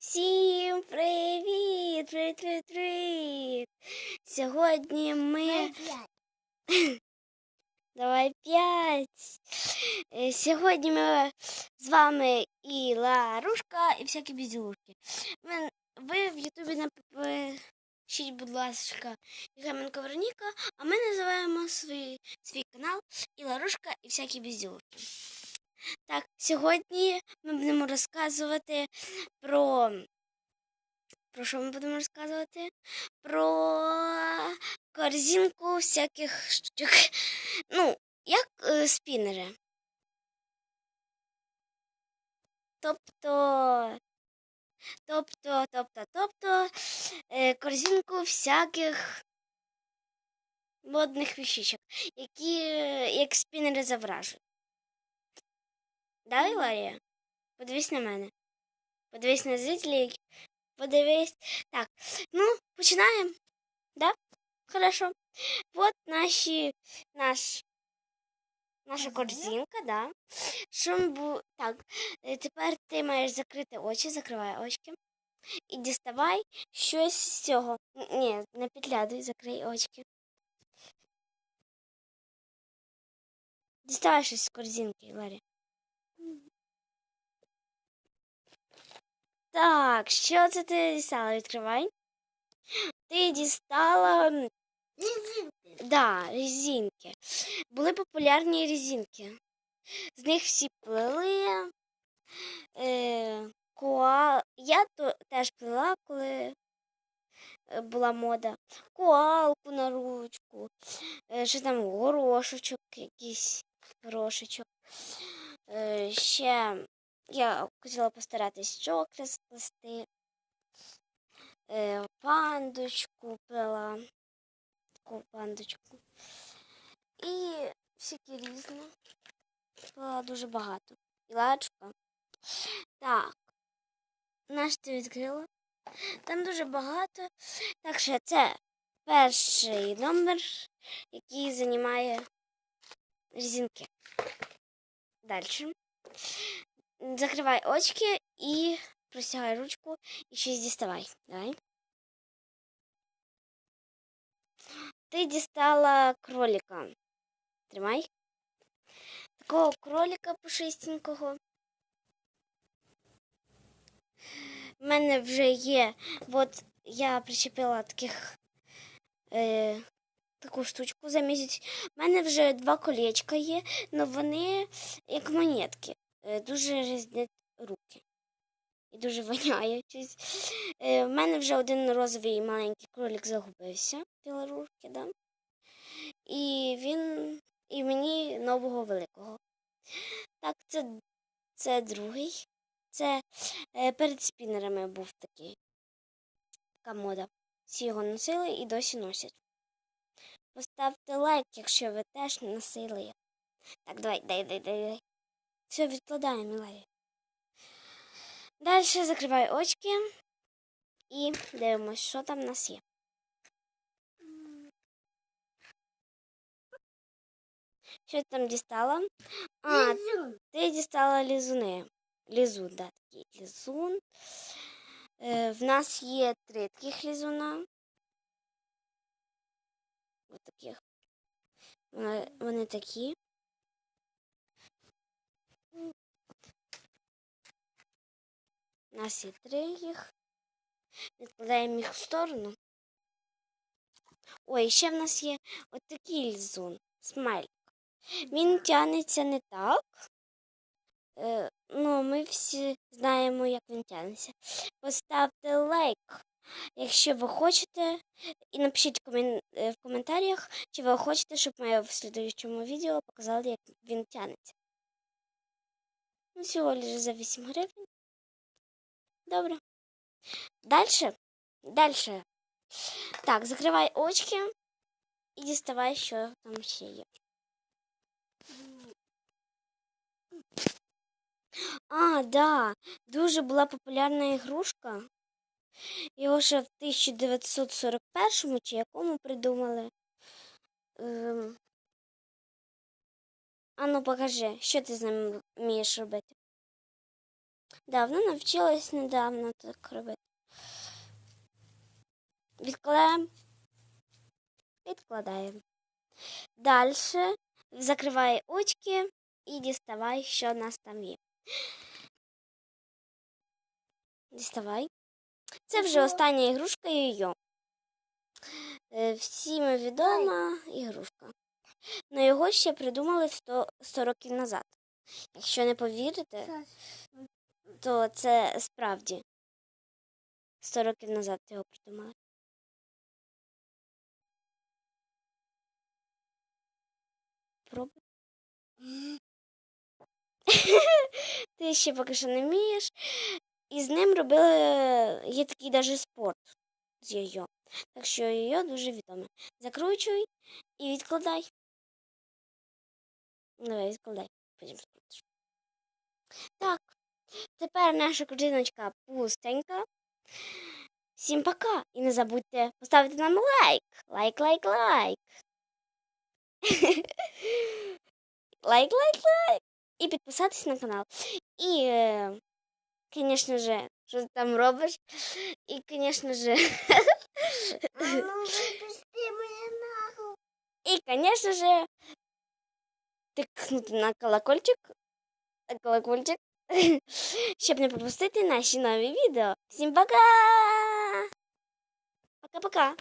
Всім привіт! Привіт, привіт, привіт! Сьогодні ми. Давай п'ять. Е, Сьогодні ми з вами і Ларушка, і всякі безділушки. Ви, в Ютубі напишіть, будь ласка, Єгеменко Вероніка, а ми називаємо свій, свій канал і Ларушка, і всякі безділушки. Так, сьогодні ми будемо розказувати про. Про що ми будемо розказувати? Про корзинку всяких штучок. Ну, як е, спінери. Тобто. Тобто, тобто, тобто, е, корзинку всяких водних віщичок, які е, як спінери завражують. Да, Іларія? Подивись на мене. Подивись на зрителей. Подивись. Так, ну, починаємо. Да? Хорошо. Вот наші, наш, наша корзинка, да. Бу... Так, е, тепер ти маєш закрити очі, закривай очки. І діставай щось з цього. Ні, не підглядуй, закрий очки. Діставай щось з корзинки, Ларі. Так, що це ти дістала? Відкривай. Ти дістала. м, Да, резинки. Були популярні резинки. З них всі плели. Е, коа... Я то теж плела, коли е, була мода. Коалку на ручку, е, що там горошечок, якийсь горошечок. Е, ще я хотіла постаратись чокри сплести. Пандочку плела. Таку пандочку. І всякі різні. Плела дуже багато. І лачка. Так. Ти відкрила. Там дуже багато. Так що це перший номер, який займає резинки. Далі. Закривай очки і простягай ручку і щось діставай. Давай. Ти дістала кролика. Тримай. Такого кролика пушистенького. У мене вже є. От я причепила таких е, таку штучку за місяць. У мене вже два колечка є, але вони як монетки. Е, дуже різнять руки. І дуже воняють. Е, в мене вже один розовий маленький кролик загубився білорушки, да? І він. І мені нового великого. Так, це, це другий. Це е, перед спінерами був такий. Така мода. Всі його носили і досі носять. Поставте лайк, якщо ви теж носили. його. Так, давай, дай, дай, дай, дай. Все, відкладаємо, Міларі. Далі закривай очки і дивимось, що там в нас є. Що там дістала? А, ти дістала лізуни. Лізун, да, такий лізун. Е, в нас є три таких лізуна. Ось таких. Вони, такі. У нас є три їх. Відкладаємо їх в сторону. Ой, ще в нас є от такий лізун. Смайлик. Він тягнеться не так. Е, ну, ми всі знаємо, як він тягнеться. Поставте лайк, якщо ви хочете, і напишіть е, в коментарях, чи ви хочете, щоб ми в слідуючому відео показали, як він тягнеться. Ну, всього лише за 8 гривень. Добре. Дальше. Дальше. Так, закривай очки і діставай, що там ще є. А, да, дуже була популярна ігрушка. Його ще в 1941 чи якому придумали. Ем... А ну покажи, що ти з ним вмієш робити. Давно навчилась недавно так робити. Відкладаємо. Відкладаємо. Далі закривай очки і діставай, що в нас там є. Діставай. Це вже остання ігрушка йо-йо. Е, Всім відома ігрушка. Ну його ще придумали 100, 100 років назад. Якщо не повірите, то це справді 100 років назад його придумали. Пробуй. Ти ще поки що не вмієш. І з ним робили є такий даже спорт з йо-йо. Так що йо дуже відоме. Закручуй і відкладай. Давай, відкладай. Потім скрутиш. Так. Тепер наша корзиночка пустенька. Всім пока! І не забудьте поставити нам лайк. Лайк, лайк, лайк. лайк, лайк, лайк. І підписатись на канал. І, е, звісно же, що ти там робиш. І, звісно же, Мама, випусти мене нахуй. і, звісно же, тикнути на колокольчик. Колокольчик. Щоб не пропустити наші нові відео. Всім пока! Пока-пока!